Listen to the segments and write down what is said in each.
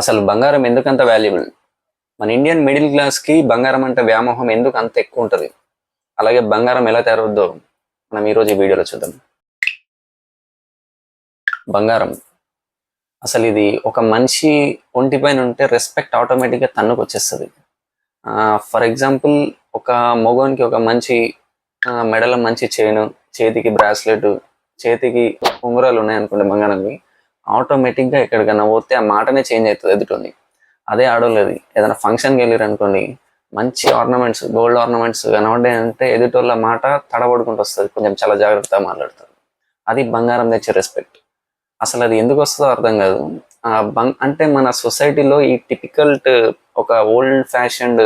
అసలు బంగారం ఎందుకంత వాల్యుబుల్ మన ఇండియన్ మిడిల్ క్లాస్కి బంగారం అంటే వ్యామోహం ఎందుకు అంత ఎక్కువ ఉంటుంది? అలాగే బంగారం ఎలా తయారవుద్దో మనం ఈరోజు ఈ వీడియోలో చూద్దాం. బంగారం. అసలు ఇది ఒక మనిషి ఒంటిపైన ఉంటే రెస్పెక్ట్ ఆటోమేటిక్గా తన్నుకు వచ్చేస్తుంది. ఫర్ ఎగ్జాంపుల్ ఒక మొగోనికి ఒక మంచి మెడల మంచి చైన్ చేతికి బ్రాస్లెట్ చేతికి ఉంగరాలు ఉన్నాయనుకోండి బంగారంవి. ఆటోమేటిక్గా ఎక్కడికైనా పోతే ఆ మాటనే చేంజ్ అవుతుంది ఎదుటింది అదే ఆడోళ్ళది. ఏదైనా ఫంక్షన్కి వెళ్ళారు అనుకోండి మంచి ఆర్నమెంట్స్ గోల్డ్ ఆర్నమెంట్స్ కనబడ్డాయి అంటే ఎదుటోళ్ళ మాట తడబడుకుంటూ వస్తుంది. కొంచెం చాలా జాగ్రత్తగా మాట్లాడతారు. అది బంగారం తెచ్చే రెస్పెక్ట్ అసలు అది ఎందుకు వస్తుందో అర్థం కాదు. బంగ్ అంటే మన సొసైటీలో ఈ టిపికల్ ఒక ఓల్డ్ ఫ్యాషన్డ్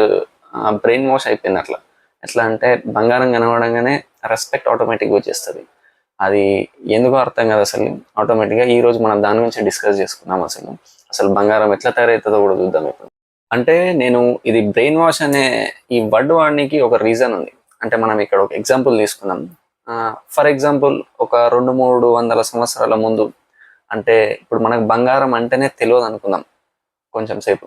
బ్రెయిన్ వాష్ అయిపోయింది అట్లా. ఎట్లా అంటే బంగారం కనబడంగానే రెస్పెక్ట్ ఆటోమేటిక్గా వచ్చేస్తుంది. అది ఎందుకో అర్థం కాదు అసలు. ఆటోమేటిక్గా ఈరోజు మనం దాని గురించి డిస్కస్ చేసుకున్నాం అసలు. అసలు బంగారం ఎట్లా తయారవుతుందో కూడా చూద్దాం ఇప్పుడు. అంటే నేను ఇది బ్రెయిన్ వాష్ అనే ఈ వర్డ్ వాడడానికి ఒక రీజన్ ఉంది. అంటే మనం ఇక్కడ ఒక ఎగ్జాంపుల్ తీసుకున్నాం ఫర్ ఎగ్జాంపుల్ ఒక రెండు మూడు వందల సంవత్సరాల ముందు అంటే ఇప్పుడు మనకు బంగారం అంటేనే తెలియదు అనుకుందాం కొంచెం సేపు.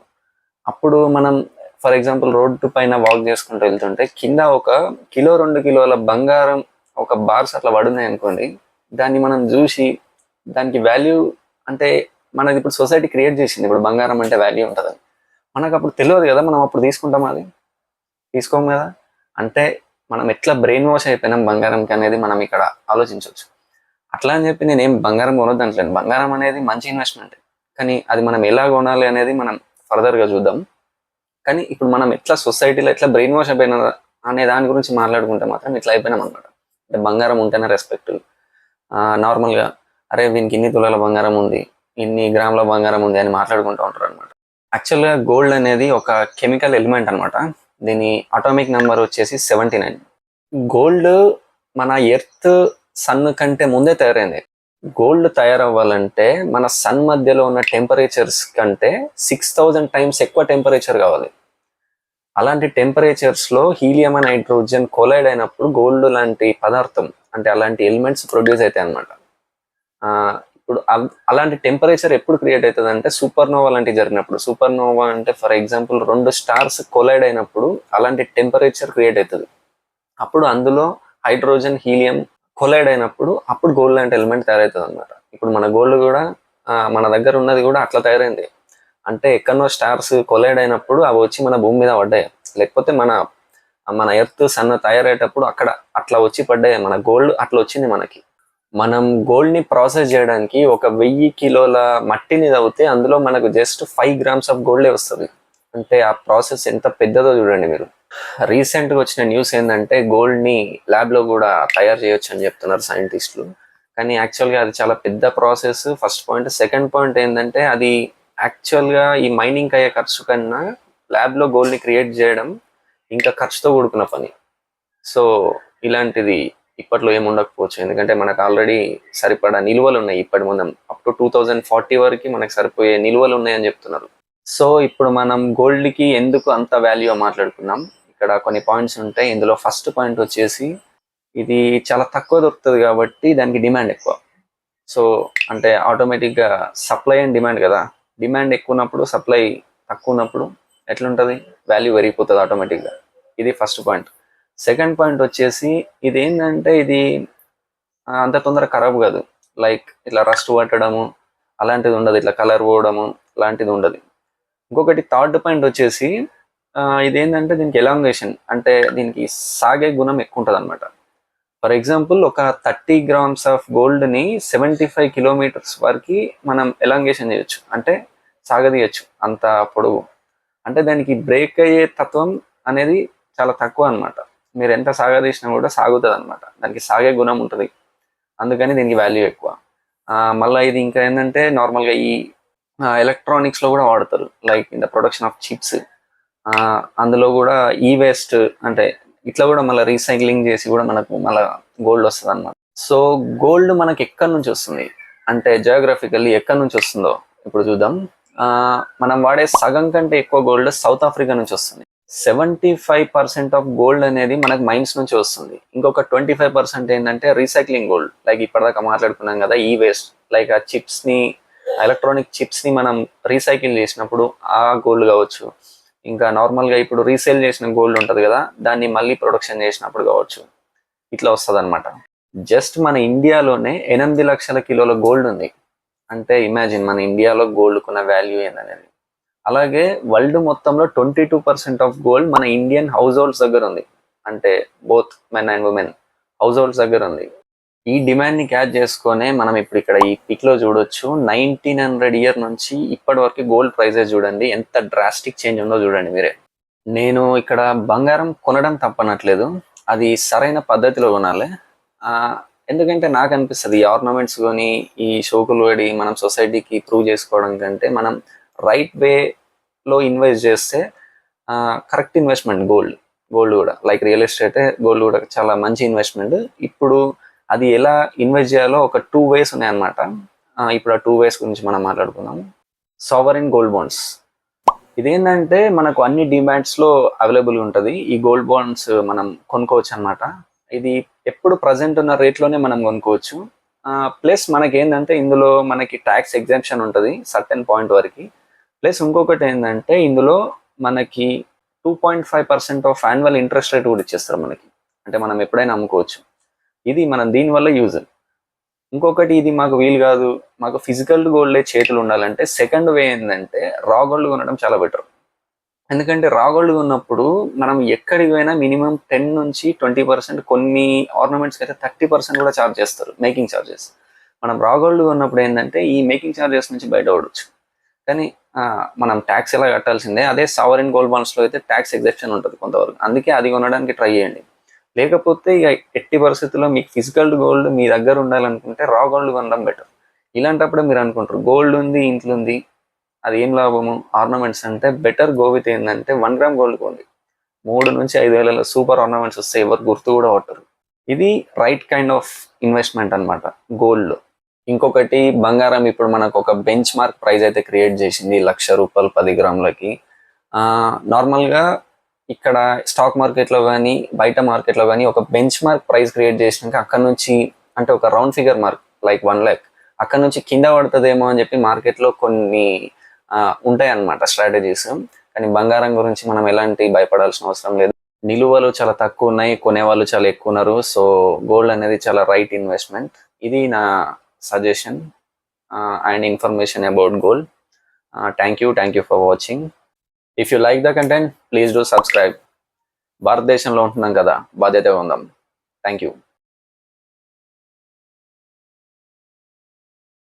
అప్పుడు మనం ఫర్ ఎగ్జాంపుల్ రోడ్డు పైన వాక్ చేసుకుంటూ వెళ్తుంటే కింద ఒక కిలో రెండు కిలోల బంగారం ఒక బార్స్ అట్లా పడున్నాయి అనుకోండి దాన్ని మనం చూసి దానికి వాల్యూ అంటే మనది ఇప్పుడు సొసైటీ క్రియేట్ చేసింది. ఇప్పుడు బంగారం అంటే వాల్యూ ఉంటుంది మనకు అప్పుడు తెలియదు కదా మనం అప్పుడు తీసుకుంటాం అది? తీసుకోం కదా? అంటే మనం ఎట్లా బ్రెయిన్ వాష్ అయిపోయినాం బంగారంకి అనేది మనం ఇక్కడ ఆలోచించవచ్చు. అట్లా అని చెప్పి నేను ఏం బంగారం కొనొద్దు అంటలేను బంగారం అనేది మంచి ఇన్వెస్ట్మెంట్ కానీ అది మనం ఎలా కొనాలి అనేది మనం ఫర్దర్గా చూద్దాం. కానీ ఇప్పుడు మనం ఎట్లా సొసైటీలో ఎట్లా బ్రెయిన్ వాష్ అయిపోయినా అనే దాని గురించి మాట్లాడుకుంటే మాత్రం ఇట్లా అయిపోయినాం అనమాట అంటే బంగారం ఉంటేనే రెస్పెక్ట్ నార్మల్గా అరే దీనికి ఇన్ని తులాల బంగారం ఉంది ఇన్ని గ్రాముల బంగారం ఉంది అని మాట్లాడుకుంటూ ఉంటారు అనమాట యాక్చువల్గా గోల్డ్ అనేది ఒక కెమికల్ ఎలిమెంట్ అన్నమాట. దీని అటామిక్ నెంబర్ వచ్చేసి సెవెంటీ నైన్ గోల్డ్ మన ఎర్త్ సన్ కంటే ముందే తయారైంది. గోల్డ్ తయారవ్వాలంటే మన సన్ మధ్యలో ఉన్న టెంపరేచర్స్ కంటే సిక్స్ థౌజండ్ టైమ్స్ ఎక్కువ టెంపరేచర్ కావాలి. అలాంటి టెంపరేచర్స్లో హీలియం అండ్ హైడ్రోజన్ కొలైడ్ అయినప్పుడు గోల్డ్ లాంటి పదార్థం అంటే అలాంటి ఎలిమెంట్స్ ప్రొడ్యూస్ అవుతాయి అనమాట ఇప్పుడు అలాంటి టెంపరేచర్ ఎప్పుడు క్రియేట్ అవుతుంది అంటే సూపర్ నోవా లాంటివి జరిగినప్పుడు. సూపర్ నోవా అంటే ఫర్ ఎగ్జాంపుల్ రెండు స్టార్స్ కొలైడ్ అయినప్పుడు అలాంటి టెంపరేచర్ క్రియేట్ అవుతుంది. అప్పుడు అందులో హైడ్రోజన్ హీలియం కొలైడ్ అయినప్పుడు అప్పుడు గోల్డ్ లాంటి ఎలిమెంట్ తయారవుతుంది అనమాట ఇప్పుడు మన గోల్డ్ కూడా మన దగ్గర ఉన్నది కూడా అట్లా తయారైంది. అంటే ఎక్కడో స్టార్స్ కొలైడ్ అయినప్పుడు అవి వచ్చి మన భూమి మీద పడ్డాయి. లేకపోతే మన మన ఎర్త్ సన్న తయారయ్యేటప్పుడు అక్కడ అట్లా వచ్చి పడ్డాయి. మన గోల్డ్ అట్లా వచ్చింది మనకి. మనం గోల్డ్ని ప్రాసెస్ చేయడానికి ఒక వెయ్యి కిలోల మట్టిని తవ్వితే అందులో మనకు జస్ట్ ఫైవ్ గ్రామ్స్ ఆఫ్ గోల్డే వస్తుంది. అంటే ఆ ప్రాసెస్ ఎంత పెద్దదో చూడండి మీరు. రీసెంట్గా వచ్చిన న్యూస్ ఏంటంటే గోల్డ్ని ల్యాబ్లో కూడా తయారు చేయొచ్చు అని చెప్తున్నారు సైంటిస్టులు కానీ యాక్చువల్గా అది చాలా పెద్ద process first point second point ఏంటంటే అది యాక్చువల్గా ఈ మైనింగ్ అయ్యే ఖర్చు కన్నా ల్యాబ్లో గోల్డ్ని క్రియేట్ చేయడం ఇంకా ఖర్చుతో కూడుకున్న పని. సో ఇలాంటిది ఇప్పట్లో ఏముండకపోవచ్చు ఎందుకంటే మనకు ఆల్రెడీ సరిపడా నిల్వలు ఉన్నాయి ఇప్పటి ముందు. Up to two thousand forty వరకు మనకు సరిపోయే నిల్వలు ఉన్నాయని చెప్తున్నారు. సో ఇప్పుడు మనం గోల్డ్కి ఎందుకు అంత వాల్యూ మాట్లాడుకున్నాం? ఇక్కడ కొన్ని పాయింట్స్ ఉంటాయి. ఇందులో ఫస్ట్ పాయింట్ వచ్చేసి ఇది చాలా తక్కువ దొరుకుతుంది కాబట్టి దానికి డిమాండ్ ఎక్కువ. సో అంటే ఆటోమేటిక్గా సప్లై అండ్ డిమాండ్ కదా. డిమాండ్ ఎక్కువ ఉన్నప్పుడు సప్లై తక్కువ ఉన్నప్పుడు ఎట్లుంటది? వాల్యూ పెరిగిపోతుంది ఆటోమేటిక్గా ఇది ఫస్ట్ పాయింట్. సెకండ్ పాయింట్ వచ్చేసి ఇది ఏంటంటే ఇది అంత తొందర ఖరాబ్ కాదు. లైక్ ఇట్లా రస్ట్ పట్టడము అలాంటిది ఉండదు. ఇట్లా కలర్ పోవడము అలాంటిది ఉండదు. ఇంకొకటి థర్డ్ పాయింట్ వచ్చేసి ఇదేంటంటే దీనికి ఎలాంగేషన్ అంటే దీనికి సాగే గుణం ఎక్కువ ఉంటుంది అనమాట ఫర్ ఎగ్జాంపుల్ ఒక థర్టీ గ్రామ్స్ ఆఫ్ గోల్డ్ని సెవెంటీ ఫైవ్ కిలోమీటర్స్ వరకు మనం ఎలాంగేషన్ చేయొచ్చు? అంటే సాగదీయచ్చు అంత పొడవు. అంటే దానికి బ్రేక్ అయ్యే తత్వం అనేది చాలా తక్కువ అన్నమాట. మీరు ఎంత సాగదీసినా కూడా సాగుతుంది అనమాట దానికి సాగే గుణం ఉంటుంది. అందుకని దీనికి వాల్యూ ఎక్కువ. మళ్ళీ ఇది ఇంకా ఏంటంటే నార్మల్గా ఈ ఎలక్ట్రానిక్స్లో కూడా వాడతారు. Like in the production of chips అందులో కూడా ఈ వేస్ట్ అంటే ఇట్లా కూడా మళ్ళీ రీసైక్లింగ్ చేసి కూడా మనకు మళ్ళీ గోల్డ్ వస్తుంది అనమాట సో గోల్డ్ మనకి ఎక్కడి నుంచి వస్తుంది? అంటే జియోగ్రఫికల్లీ ఎక్కడి నుంచి వస్తుందో ఇప్పుడు చూద్దాం. ఆ, మనం వాడే సగం కంటే ఎక్కువ గోల్డ్ సౌత్ ఆఫ్రికా నుంచి వస్తుంది. Seventy five percent of gold అనేది మనకు మైన్స్ నుంచి వస్తుంది. ఇంకొక ట్వంటీ ఫైవ్ పర్సెంట్ ఏంటంటే రీసైక్లింగ్ గోల్డ్ లైక్ ఇప్పటిదాకా మాట్లాడుకున్నాం కదా ఈ వేస్ట్ లైక్ ఆ చిప్స్ని ఎలక్ట్రానిక్ చిప్స్ని మనం రీసైకిల్ చేసినప్పుడు ఆ గోల్డ్ కావచ్చు. ఇంకా నార్మల్గా ఇప్పుడు రీసేల్ చేసిన గోల్డ్ ఉంటుంది కదా దాన్ని మళ్ళీ ప్రొడక్షన్ చేసినప్పుడు కావచ్చు. ఇట్లా వస్తుంది అనమాట జస్ట్ మన ఇండియాలోనే ఎనిమిది లక్షల కిలోల గోల్డ్ ఉంది. అంటే ఇమాజిన్ మన ఇండియాలో గోల్డ్కున్న వాల్యూ ఏందనేది. అలాగే వరల్డ్ మొత్తంలో twenty two percent of gold మన ఇండియన్ హౌస్ హోల్డ్స్ దగ్గర ఉంది. అంటే both men and women households దగ్గర ఉంది. ఈ డిమాండ్ని క్యాచ్ చేసుకొని మనం ఇప్పుడు ఇక్కడ ఈ పిక్లో చూడొచ్చు. నైన్టీన్ హండ్రెడ్ ఇయర్ నుంచి ఇప్పటి వరకు గోల్డ్ ప్రైజెస్ చూడండి. ఎంత డ్రాస్టిక్ చేంజ్ ఉందో చూడండి మీరే. నేను ఇక్కడ బంగారం కొనడం తప్పనట్లేదు. అది సరైన పద్ధతిలో కొనాలి. ఎందుకంటే నాకు అనిపిస్తుంది ఈ ఆర్నమెంట్స్ కొని ఈ షోకులు పడి మనం సొసైటీకి ప్రూవ్ చేసుకోవడం కంటే మనం రైట్ వేలో ఇన్వెస్ట్ చేస్తే కరెక్ట్ ఇన్వెస్ట్మెంట్ గోల్డ్. గోల్డ్ కూడా. లైక్ రియల్ ఎస్టేట్ గోల్డ్ కూడా చాలా మంచి ఇన్వెస్ట్మెంట్. ఇప్పుడు అది ఎలా ఇన్వెస్ట్ చేయాలో ఒక టూ వేస్ ఉన్నాయన్నమాట. ఆ, ఇప్పుడు ఆ టూ వేస్ గురించి మనం మాట్లాడుకుందాం సావరిన్ గోల్డ్ బాండ్స్ ఇదేంటంటే మనకు అన్ని డిమాండ్స్లో అవైలబుల్ ఉంటుంది. ఈ గోల్డ్ బాండ్స్ మనం కొనుక్కోవచ్చు అన్నమాట ఇది ఎప్పుడు ప్రజెంట్ ఉన్న రేట్లోనే మనం కొనుక్కోవచ్చు. ప్లస్ మనకి ఏంటంటే ఇందులో మనకి ట్యాక్స్ ఎగ్జామ్షన్ ఉంటుంది సర్టెన్ పాయింట్ వరకు. ప్లస్ ఇంకొకటి ఏంటంటే ఇందులో మనకి two point five percent of annual interest rate కూడా ఇచ్చేస్తారు మనకి. అంటే మనం ఎప్పుడైనా అమ్ముకోవచ్చు. ఇది మనం దీనివల్ల యూజ్ ఇంకొకటి ఇది మాకు వీలు కాదు. మాకు ఫిజికల్ గోల్డ్ చేతులు ఉండాలంటే సెకండ్ వే ఏంటంటే రా గోల్డ్ కొనడం చాలా బెటర్ ఎందుకంటే రా గోల్డ్ ఉన్నప్పుడు మనం ఎక్కడికి పోయినా మినిమం టెన్ నుంచి ట్వంటీ పర్సెంట్ కొన్ని ఆర్నమెంట్స్కి అయితే థర్టీ పర్సెంట్ కూడా చార్జ్ చేస్తారు మేకింగ్ చార్జెస్ మనం రా గోల్డ్ ఉన్నప్పుడు ఏంటంటే ఈ మేకింగ్ ఛార్జెస్ నుంచి బయట పడవచ్చు కానీ మనం ట్యాక్స్ ఎలా కట్టాల్సిందే అదే సావరిన్ గోల్డ్ బాండ్స్లో అయితే ట్యాక్స్ ఎగ్జెప్షన్ ఉంటుంది కొంతవరకు. అందుకే అది కొనడానికి ట్రై చేయండి. లేకపోతే ఇక ఎట్టి పరిస్థితుల్లో మీకు ఫిజికల్ గోల్డ్ మీ దగ్గర ఉండాలనుకుంటే రా గోల్డ్ కొనడం బెటర్ ఇలాంటప్పుడే మీరు అనుకుంటారు గోల్డ్ ఉంది ఇంట్లో ఉంది అది ఏం లాభము? ఆర్నమెంట్స్ అంటే బెటర్ గోవిత్ ఏంటంటే వన్ గ్రామ్ గోల్డ్ కొండి మూడు నుంచి ఐదు వేలలో సూపర్ ఆర్నమెంట్స్ వస్తే ఎవరు గుర్తు కూడా పట్టరు. ఇది రైట్ కైండ్ ఆఫ్ ఇన్వెస్ట్మెంట్ అనమాట గోల్డ్ ఇంకొకటి బంగారం ఇప్పుడు మనకు ఒక బెంచ్ మార్క్ ప్రైజ్ అయితే క్రియేట్ చేసింది లక్ష రూపాయలు పది గ్రాములకి. నార్మల్గా ఇక్కడ స్టాక్ మార్కెట్లో కానీ బయట మార్కెట్లో కానీ ఒక బెంచ్ మార్క్ ప్రైస్ క్రియేట్ చేసినాక అక్కడ నుంచి అంటే ఒక round figure mark like one lakh అక్కడ నుంచి కింద పడుతుందేమో అని చెప్పి మార్కెట్లో కొన్ని ఉంటాయి అన్నమాట స్ట్రాటజీస్ కానీ బంగారం గురించి మనం ఎలాంటి భయపడాల్సిన అవసరం లేదు. నిలువలు చాలా తక్కువ ఉన్నాయి కొనేవాళ్ళు చాలా ఎక్కువ ఉన్నారు. సో గోల్డ్ అనేది చాలా రైట్ ఇన్వెస్ట్మెంట్ ఇది నా suggestion and information about gold thank you thank you for watching if you like the content please do subscribe భారతదేశంలో ఉంటున్నాం కదా బాధ్యతగా ఉందాం. Thank you